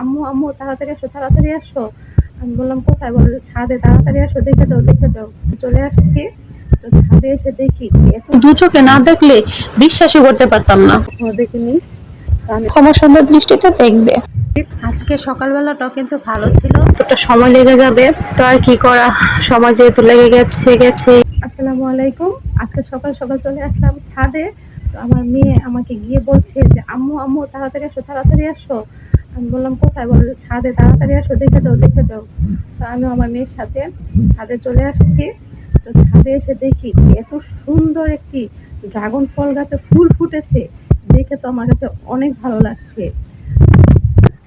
আম্মু আম্মু তাড়াতাড়ি আসো তাড়াতাড়ি আসো। আমি বললাম কোথায়? বলে ছাদে তাড়াতাড়ি আসো দেখে যাও দেখে যাও। চলে আসছি। তো ছাদে এসে দেখি দু চোখে না দেখলে বিশ্বাসই করতে পারতাম না। দেখিনি তো সুন্দর দৃষ্টিতে দেখবে। আজকে সকালবেলাটাও কিন্তু ভালো ছিল। তোটা সময় লেগে যাবে তো আর কি করা? সময় যেহেতু লেগে গেছে গেছে। আসসালামু আলাইকুম। আজকে সকাল সকাল চলে আসলাম ছাদে। তো আমার মেয়ে আমাকে গিয়ে বলছে যে আম্মু আম্মু তাড়াতাড়ি আসো তাড়াতাড়ি আসো। আমি বললাম, কোথায় বলে? ছাদে তাড়াতাড়ি আসো, দেখে যাও দেখে যাও। তো আমি আমার মেয়ের সাথে ছাদে চলে আসছি। তো ছাদে এসে দেখি এত সুন্দর একটি ড্রাগন ফল গাছে ফুল ফুটেছে। দেখে তো আমার কাছে অনেক ভালো লাগছে।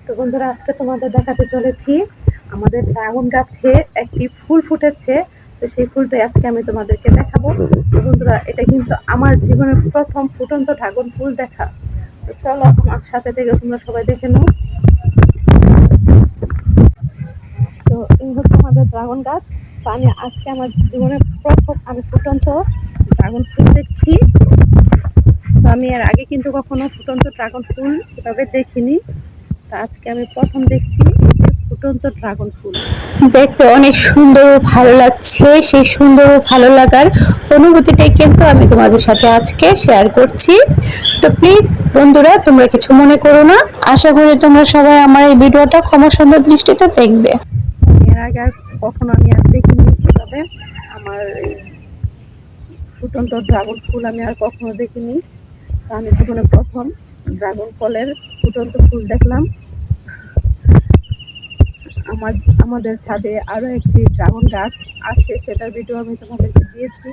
তো বন্ধুরা, আজকে তোমাদের দেখাতে চলেছি আমাদের ড্রাগন গাছে একটি ফুল ফুটেছে। তো সেই ফুলটাই আজকে আমি তোমাদেরকে দেখাবো। বন্ধুরা, এটা কিন্তু আমার জীবনের প্রথম ফুটন্ত ড্রাগন ফুল দেখা। তো চলো, আমার সাথে থেকে তোমরা সবাই দেখে নাও তো এই হচ্ছে আমাদের ড্রাগন গাছ। তো আমি আজকে আমার জীবনের প্রথম আমি ফুটন্ত ড্রাগন ফুল দেখছি। তো আমি এর আগে কিন্তু কখনো ফুটন্ত ড্রাগন ফুল এভাবে দেখিনি। তো আজকে আমি প্রথম দেখছি ফুটন্ত ড্রাগন ফুল। দেখতে অনেক সুন্দর ভালো লাগছে। সেই সুন্দর ভালো লাগার অনুভূতিটাই কিন্তু আমি তোমাদের সাথে আজকে শেয়ার করছি। তো প্লিজ বন্ধুরা তোমরা কিছু মনে করো না। আশা করি তোমরা সবাই আমার এই ভিডিওটা ক্ষমা সুন্দর দৃষ্টিতে দেখবে। এর আগে আর কখনো আমি আর দেখিনি এভাবে আমার এই ফুটন্ত ড্রাগন ফুল আমি আর কখনো দেখিনি। আমি জীবনে প্রথম ড্রাগন ফলের ফুটন্ত ফুল দেখলাম। আমার আমাদের ছাদে আরও একটি ড্রাগন গাছ আছে সেটার ভিডিও আমি তোমাদেরকে দিয়েছি।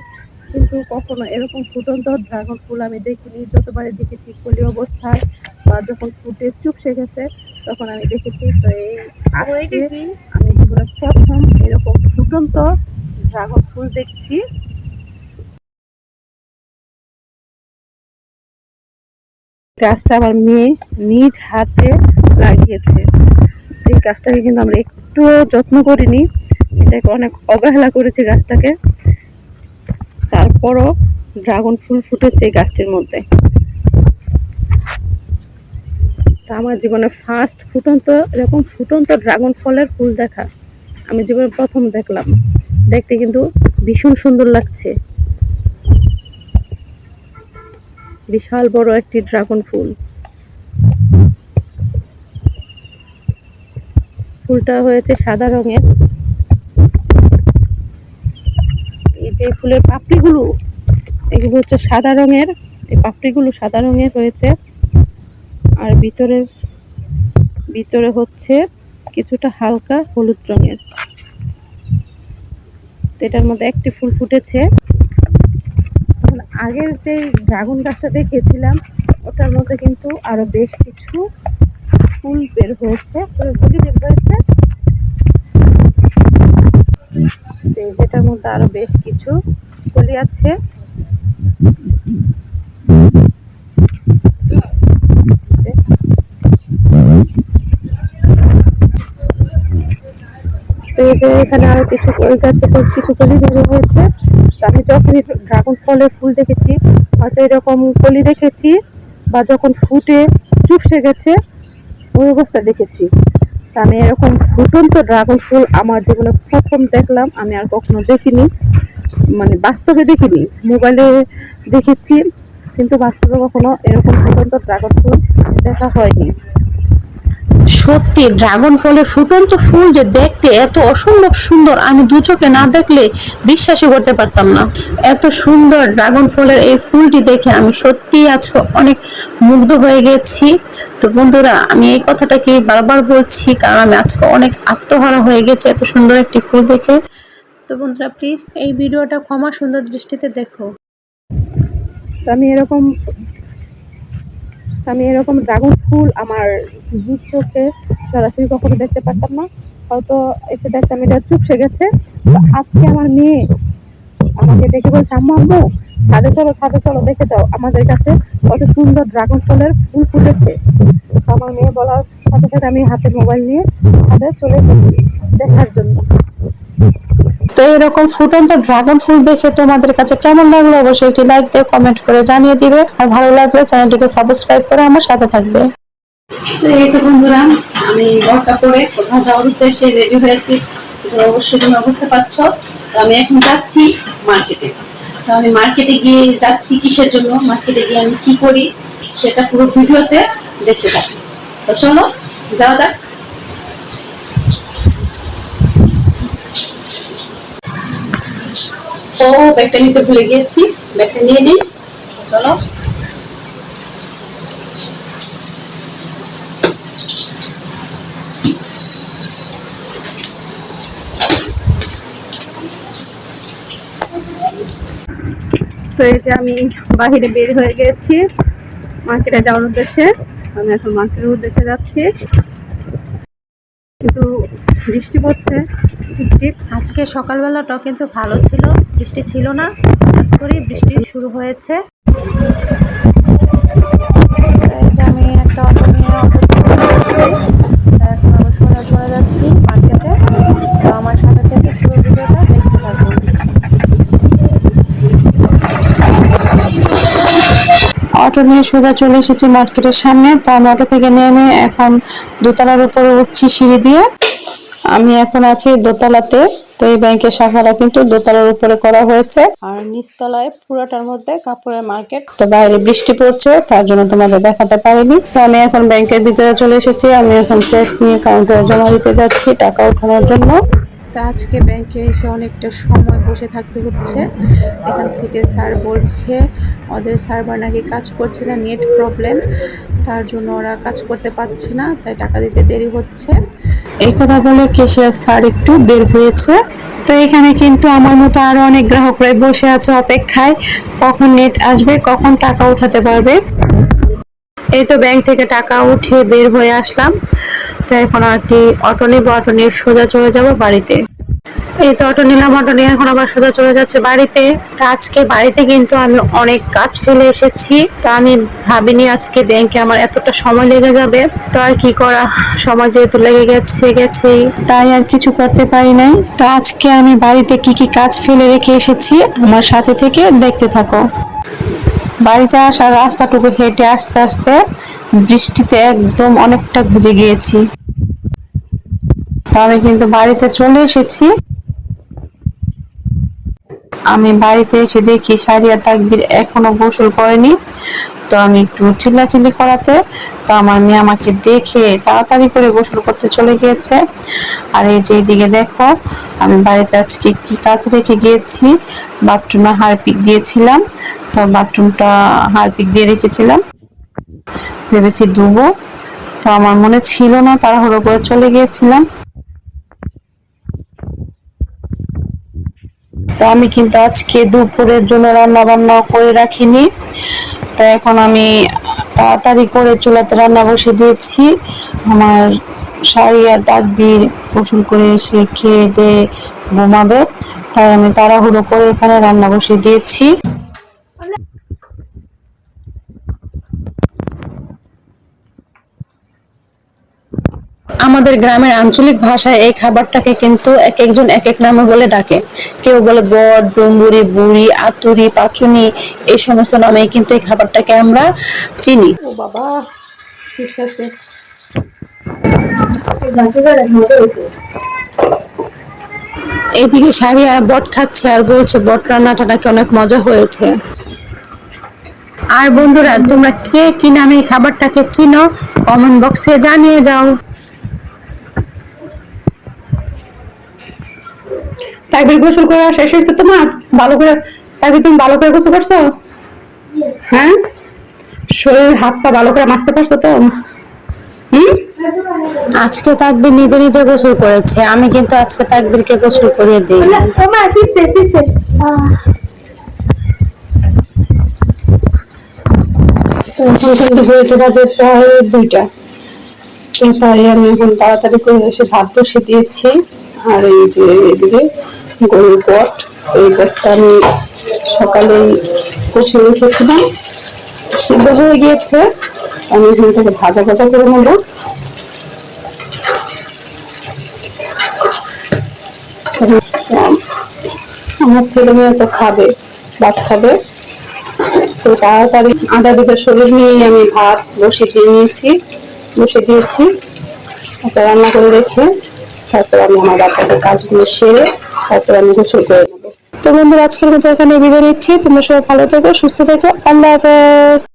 কিন্তু কখনো এরকম ফুটন্ত ড্রাগন ফুল আমি দেখিনি। যতবারে দেখেছি কলি অবস্থায় বা যখন ফুটে চুপসে গেছে তখন আমি দেখেছি। তো এই আমি প্রথম এরকম ফুটন্ত ড্রাগন ফুল দেখছি। গাছটা আমার মেয়ে নিজ হাতে লাগিয়েছে। এই গাছটাকে কিন্তু আমরা একটুও যত্ন করিনি, এটাকে অনেক অবহেলা করেছি গাছটাকে। তারপরও ড্রাগন ফুল ফুটেছে গাছটির মধ্যে। আমার জীবনে ফার্স্ট ফুটন্ত, এরকম ফুটন্ত ড্রাগন ফলের ফুল দেখা। আমি জীবনে প্রথম দেখলাম। দেখতে কিন্তু ভীষণ সুন্দর লাগছে। বিশাল বড় একটি ড্রাগন ফুল। ফুলটা হয়েছে সাদা রঙের। এই যে ফুলের পাপড়িগুলো, এগুলো হচ্ছে সাদা রঙের। এই পাপড়িগুলো সাদা রঙের হয়েছে। আর ভিতরের, ভিতরে হচ্ছে কিছুটা হালকা হলুদ রঙের। এটার মধ্যে একটি ফুল ফুটেছে। এখন আগের যে ড্রাগন গাছটা দেখেছিলাম, ওটার মধ্যে কিন্তু আরও বেশ কিছু ফুল বের হয়েছে। ফুলগুলি বের হয়েছে যেটার মধ্যে আরও বেশ কিছু কলি আছে। এই এখানে আরও কিছু কলি গাছে কিছু কলি বের হয়েছে। আমি যখনই ড্রাগন ফলের ফুল দেখেছি, হয়তো এরকম কলি দেখেছি বা যখন ফুটে চুপসে গেছে, ওই অবস্থা দেখেছি। আমি এরকম ফুটন্ত ড্রাগন ফুল আমার জীবনে প্রথম দেখলাম, আমি আর কখনো দেখিনি। মানে বাস্তবে দেখিনি, মোবাইলে দেখেছি, কিন্তু বাস্তবে কখনো এরকম ফুটন্ত ড্রাগন ফুল দেখা হয়নি। সত্যি, ড্রাগন ফলের ফুটন্ত ফুল যে দেখতে এত অসম্ভব সুন্দর, আমি দু চোখে না দেখলে বিশ্বাসই করতে পারতাম না। এত সুন্দর ড্রাগন ফলের এই ফুলটি দেখে আমি সত্যি আজকে অনেক মুগ্ধ হয়ে গেছি। তো বন্ধুরা, আমি এই কথাটাকে বারবার বলছি, কারণ আমি আজকে অনেক আত্মহারা হয়ে গেছে এত সুন্দর একটি ফুল দেখে। তো বন্ধুরা প্লিজ এই ভিডিওটা ক্ষমা সুন্দর দৃষ্টিতে দেখো। আমি এরকম আমি এরকম ড্রাগন ফুল আমার দু চোখে সরাসরি কখনো দেখতে পারতাম না। হয়তো এসে দেখতাম এটা চুপসে গেছে। আজকে আমার মেয়ে আমাকে দেখে বলছে, আম্মু আম্মু, ছাদে চলো ছাদে চলো, দেখে যাও আমাদের কাছে কত সুন্দর ড্রাগন ফলের ফুল ফুটেছে। আমার মেয়ে বলার সাথে সাথে আমি হাতে মোবাইল নিয়ে ছাদে চলে দেখার জন্য। তো এরকম ফুটন্ত ড্রাগন ফুল দেখে তোমাদের কাছে কেমন লাগল অবশ্যই একটি লাইক দিয়ে কমেন্ট করে জানিয়ে দিবে। আর ভালো লাগলে চ্যানেলটিকে সাবস্ক্রাইব করে আমার সাথে থাকবে। এই তো বন্ধুরা, আমি বরটা পরে কোথাও যাওয়ার উদ্দেশ্যে রেডি হয়েছি। অবশ্যই তোমরা বুঝতে পারছ তো আমি এখন যাচ্ছি মার্কেটে তো আমি মার্কেটে গিয়ে যাচ্ছি কিসের জন্য? মার্কেটে গিয়ে আমি কি করি? সেটা পুরো ভিডিওতে দেখতে থাকি। তো চলো, যাওয়া যাক। ও ব্যাগটা নিতে ভুলে গিয়েছি। ব্যাগটা নিয়ে নিই। চলো। তো এই যে আমি বাহিরে বের হয়ে গেছি মার্কেটে যাওয়ার উদ্দেশ্যে। আমি এখন মার্কেটের উদ্দেশ্যে যাচ্ছি। কিন্তু বৃষ্টি পড়ছে। টিপ টিপ। আজকে সকালবেলাটাও কিন্তু ভালো ছিল। বৃষ্টি ছিল না, হঠাৎ করে বৃষ্টি শুরু হয়েছে। আমি একটা অটো নিয়ে অটো সোজা চলে যাচ্ছি মার্কেটে। তো আমার সাথে থেকে পুরো ভিডিওটা দেখতে থাকুন। অটো নিয়ে সোজা চলে এসেছি মার্কেটের সামনে। তো আমি অটো থেকে নেমে এখন দোতলার উপরে উঠছি সিঁড়ি দিয়ে। এখন আছি দোতলাতে, তো এই ব্যাংকের শাখাটা কিন্তু দোতলার উপরে করা হয়েছে। আর নিচতলায় পুরোটার মধ্যে কাপড়ের মার্কেট, তো বাইরে বৃষ্টি পড়ছে, তার জন্য তোমাদের দেখাতে পারিনি। তো আমি এখন ব্যাংকের ভিতরে চলে এসেছি, আমি এখন চেক নিয়ে কাউন্টারে জমা দিতে যাচ্ছি টাকা উঠানোর জন্য। তো আজকে ব্যাংকে এসে অনেকটা সময় বসে থাকতে হচ্ছে। এখান থেকে স্যার বলছে, ওদের সার্ভার নাকি কাজ করছে না, নেট প্রবলেম তার জন্য ওরা কাজ করতে পারছে না, তাই টাকা দিতে দেরি হচ্ছে। এই কথা বলে কেশিয়ার স্যার একটু বের হয়েছে। তো এখানে কিন্তু আমার মতো আরও অনেক গ্রাহকরাই বসে আছে অপেক্ষায়, কখন নেট আসবে, কখন টাকা উঠাতে পারবে। এই তো ব্যাংক থেকে টাকা উঠিয়ে বের হয়ে আসলাম। তো এখন কি অটো নিব অটো নিয়ে সোজা চলে যাব বাড়িতে। এই তো অটো নিলাম অটো নিয়ে এখন আবার সোজা চলে যাচ্ছে বাড়িতে। তো আজকে বাড়িতে কিন্তু আমি অনেক কাজ ফেলে এসেছি। তো আমি ভাবিনি আজকে ব্যাংকে আমার এতটা সময় লেগে যাবে। তো আর কি করা, সময় যেহেতু লেগে গেছে, গেছেই। তাই আর কিছু করতে পারি নাই। তো আজকে আমি বাড়িতে কি কি কাজ ফেলে রেখে এসেছি, আমার সাথে থেকে দেখতে থাকো। বাড়িতে আসার রাস্তাটুকু হেঁটে আস্তে আস্তে বৃষ্টিতে একদম অনেকটা ভিজে গিয়েছি। তো আমি কিন্তু বাড়িতে চলে এসেছি। আমি বাড়িতে এসে দেখি সারিয়া তাকবির এখনও গোসল করেনি। তো আমি একটু চিল্লাচিল্লি করাতে, তো আমার মেয়ে আমাকে দেখে তাড়াতাড়ি করে গোসল করতে চলে গিয়েছে। আর এই যে এইদিকে দেখো, আমি বাড়িতে আজকে কি কাজ রেখে গিয়েছি। বাথরুমে হারপিক দিয়েছিলাম, তো বাথরুমটা হারপিক দিয়ে রেখেছিলাম। ভেবেছি ধুবো তো আমার মনে ছিল না, তাড়াহুড়ো করে চলে গিয়েছিলাম। তো আমি কিন্তু আজকে দুপুরের জন্য রান্না বান্না করে রাখিনি। তো এখন আমি তাড়াতাড়ি করে চুলাতে রান্না বসে দিয়েছি। আমার শাড়ি আর তাকবির গোসল করে এসে খেয়ে দিয়ে ঘুমাবে। তাই আমি তাড়াহুড়ো করে এখানে রান্না বসে দিয়েছি। আমাদের গ্রামের আঞ্চলিক ভাষায় এই খাবারটাকে কিন্তু এক একজন এক এক নামে বলে ডাকে। কেউ বলে বট ডুম্বুরি বুড়ি আতুরি পাচুনি এই সমস্ত নামে কিন্তু এই খাবারটাকে আমরা চিনি। ও বাবা ঠিক আছে। এইদিকে সারিয়া বট খাচ্ছে আর বলছে বট রান্নাটা নাকি অনেক মজা হয়েছে। আর বন্ধুরা তোমরা কে কি নামে এই খাবারটাকে চিনো? কমেন্ট বক্সে জানিয়ে যাও। তাকবির গোসল করে শেষ হয়েছে তোমার ভালো করে তাকবির তুমি ভালো করে গোসল করছ? হ্যাঁ? শরীর হাত পা ভালো করে মাছতে পারছ তো? আজকে তাকবির নিজে নিজে গোসল করেছে আমি কিন্তু আজকে তাকবিরকে গোসল করিয়ে দিই। দুইটা তাই আমি এখন তাড়াতাড়ি করে এসে ভাত বসে দিয়েছি আর এই যে এদিকে গরুর পট এই পটটা আমি সকালেই কষে রেখেছিলাম। সিদ্ধ হয়ে গিয়েছে। আমি এখান থেকে ভাজা ভাজা করে নেব। আমার ছেলে মেয়ে তো খাবে, ভাত খাবে। তো তাড়াতাড়ি আদা ভেজা শরীর নিয়ে আমি ভাত বসিয়ে দিয়ে নিয়েছি বসে দিয়েছি রান্না করে রেখে তারপর আমি আমার বাচ্চাদের কাজগুলো সেরে তারপর আমি গোসল করে নেব। তো বন্ধুরা, আজকের মতো এখানে বিদায় নিচ্ছি। তোমরা সবাই ভালো থেকো, সুস্থ থেকো। আল্লাহ হাফেজ।